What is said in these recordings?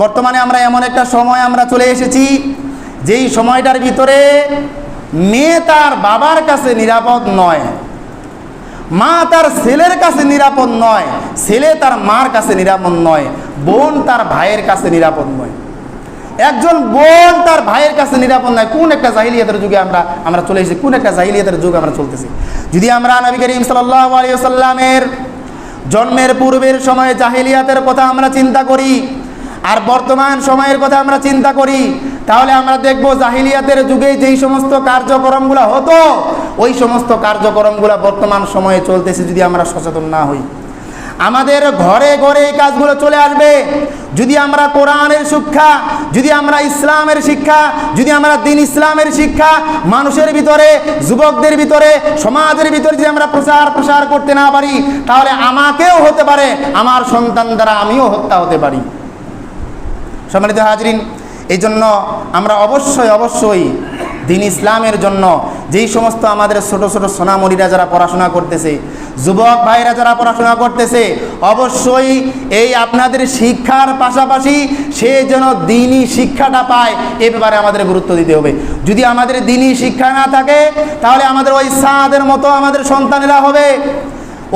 বর্তমানে আমরা এমন একটা সময় আমরা চলে এসেছি, যেই সময়টার ভিতরে মেয়ে তার বাবার কাছে নিরাপদ নয়, মা তার ছেলের কাছে নিরাপদ নয়, ছেলে তার মার কাছে নিরাপদ নয়, বোন তার ভাইয়ের কাছে নিরাপদ নয়। একজন বোন তার ভাইয়ের কাছে নিরাপদ নয়। কোন একটা জাহিলিয়াতের যুগে আমরা আমরা চলে এসেছি, কোন একটা জাহিলিয়াতের যুগে আমরা চলতেছি। যদি আমরা নবী করিম আলিয়াল্লামের জন্মের পূর্বের সময়ে জাহিলিয়াতের কথা আমরা চিন্তা করি আর বর্তমান সময়ের কথা আমরা চিন্তা করি, তাহলে আমরা দেখব জাহিলিয়াতের যুগে যেই সমস্ত কার্যক্রমগুলো হতো, ওই সমস্ত কার্যক্রমগুলো বর্তমান সময়ে চলতেছে যদি আমরা সচেতন না হই। আমাদের ঘরে ঘরে এই কাজগুলো চলে আসবে। যদি আমরা কোরআনের শিক্ষা, যদি আমরা ইসলামের শিক্ষা, যদি আমরা দিন ইসলামের শিক্ষা, মানুষের ভিতরে, যুবকদের ভিতরে, সমাজের ভিতরে যদি আমরা প্রচার প্রসার করতে না পারি, তাহলে আমাকেও হতে পারে, আমার সন্তান দ্বারা আমিও হত্যা হতে পারি। সম্মানিত হাজরিন এই জন্য আমরা অবশ্যই অবশ্যই দিন ইসলামের জন্য যেই সমস্ত আমাদের ছোট ছোট সোনামণিরা যারা পড়াশোনা করতেছে, যুবক ভাইরা যারা পড়াশোনা করতেছে, অবশ্যই এই আপনাদের শিক্ষার পাশাপাশি সে যেন দিনই শিক্ষাটা পায়, এ ব্যাপারে আমাদের গুরুত্ব দিতে হবে। যদি আমাদের দিনই শিক্ষা না থাকে, তাহলে আমাদের ওই সাদের মতো আমাদের সন্তানেরা হবে।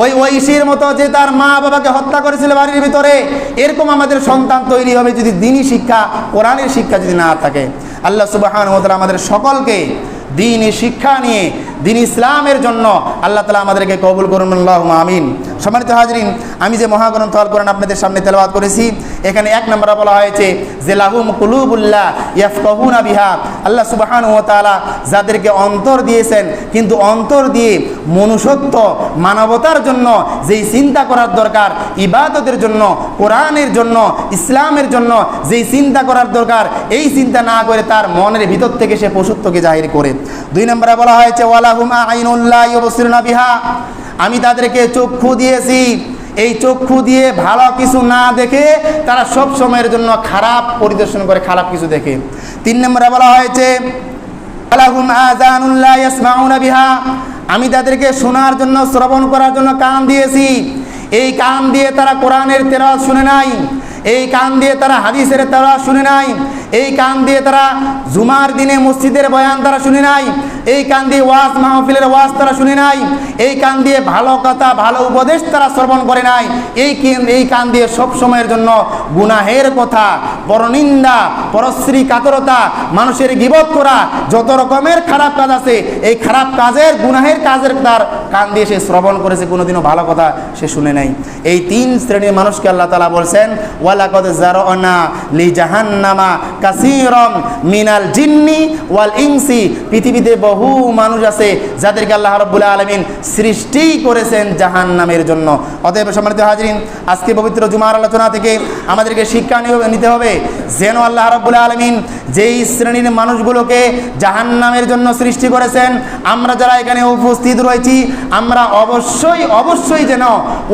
ওই ঐশীর মতো যে তার মা বাবাকে হত্যা করেছিল বাড়ির ভিতরে, এরকম আমাদের সন্তান তৈরি হবে যদি দিনই শিক্ষা, কোরআনের শিক্ষা যদি না থাকে। আল্লাহ সুবাহান আমাদের সকলকে দিনই শিক্ষা নিয়ে, দিন ইসলামের জন্য আল্লাহ তালা আমাদেরকে কবুল করুন। আল্লাহ আমিন। সম্মানিত হাজরিন, আমি যে মহাগ্রন্থ আল কোরআন আপনাদের সামনে তেলাওয়াত করেছি, এখানে এক নম্বরে বলা হয়েছে, যে লাহুম কুলুবুল্লাহ ইয়াফকাহুনা বিহা। আল্লাহ সুবাহান ও তাআলা যাদেরকে অন্তর দিয়েছেন, কিন্তু অন্তর দিয়ে মনুষ্যত্ব, মানবতার জন্য যেই চিন্তা করার দরকার, ইবাদতের জন্য, কোরআনের জন্য, ইসলামের জন্য যেই চিন্তা করার দরকার, এই চিন্তা না করে তার মনের ভিতর থেকে সে পশুত্বকে জাহির করে। দুই নম্বরে বলা হয়েছে, ওয়ালাহুমা আইনুল্লাহ বিহা। আমি তাদেরকে চক্ষু দিয়েছি। এই চক্ষু দিয়ে ভালো কিছু না দেখে তারা সব সময়ের জন্য খারাপ পরিদর্শন করে, খারাপ কিছু দেখে। তিন নম্বরে বলা হয়েছে আমি তাদেরকে শোনার জন্য, শ্রবণ করার জন্য কান দিয়েছি। এই কান দিয়ে তারা কোরআনের তেলাওয়াত শুনে নাই। এই কান দিয়ে তারা হাদিসের তারা শুনে নাই। এই কান দিয়ে তারা জুমার দিনে মসজিদের বয়ান তারা শুনে নাই। এই কান দিয়ে ওয়াজ মাহফিলের ওয়াজ তারা শুনে নাই। এই কান দিয়ে ভালো কথা, ভালো উপদেশ তারা শ্রবণ করে নাই। এই এই কান দিয়ে সব সময়ের জন্য গুনাহের কথা, পরনিন্দা, পরশ্রী, কাতরতা, মানুষের গিবত করা, যত রকমের খারাপ কাজ আছে, এই খারাপ কাজের, গুনাহের কাজের তার কান দিয়ে সে শ্রবণ করেছে, কোনোদিনও ভালো কথা সে শুনে নাই। এই তিন শ্রেণির মানুষকে আল্লাহ তালা বলছেন ওয়ালাকদ জারনা লি জাহান্নামা কাসিরম মিনাল জিন্নি ওয়াল ইনসি। পৃথিবীতে বহু মানুষ আছে যাদেরকে আল্লাহ রব্বুল আলমিন সৃষ্টি করেছেন জাহান্নামের জন্য। অতএব সম্মানিত হাজরিন, আজকে পবিত্র জুমার আলোচনা থেকে আমাদেরকে শিক্ষা নিতে হবে যেন আল্লাহ রব্বুল আলমিন যেই শ্রেণির মানুষগুলোকে জাহান্নামের জন্য সৃষ্টি করেছেন, আমরা যারা এখানে উপস্থিত রয়েছি, আমরা অবশ্যই অবশ্যই যেন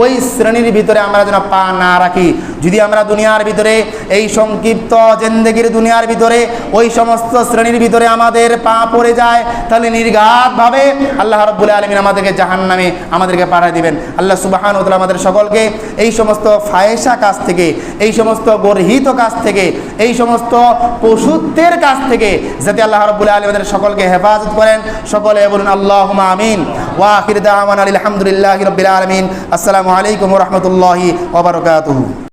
ওই শ্রেণির ভিতরে আমরা যেন পা না রাখি। যদি আমরা দুনিয়ার ভিতরে, এই সংক্ষিপ্ত জেন্দেগির দুনিয়ার ভিতরে, ওই সমস্ত শ্রেণির ভিতরে আমাদের পা পড়ে যায়, তাহলে নির্ঘাতভাবে আল্লাহ রব্বুল আলমিন আমাদেরকে জাহান নামে আমাদেরকে পাঠিয়ে দিবেন। আল্লাহ সুবাহান উতলা আমাদের সকলকে এই সমস্ত ফায়েসা কাজ থেকে, এই সমস্ত গর্হিত কাজ থেকে, এই সমস্ত পশুত্বের কাছ থেকে, যাতে আল্লাহ রব্বুল আলম আমাদের সকলকে হেফাজত করেন। সকলে বলুন আল্লাহ আমিন। ওয়াখির দাওয়ান আলহামদুলিল্লাহ রবিল আলমিন। আসসালামু আলাইকুম রহমতুল্লাহি ওবরকাতুহু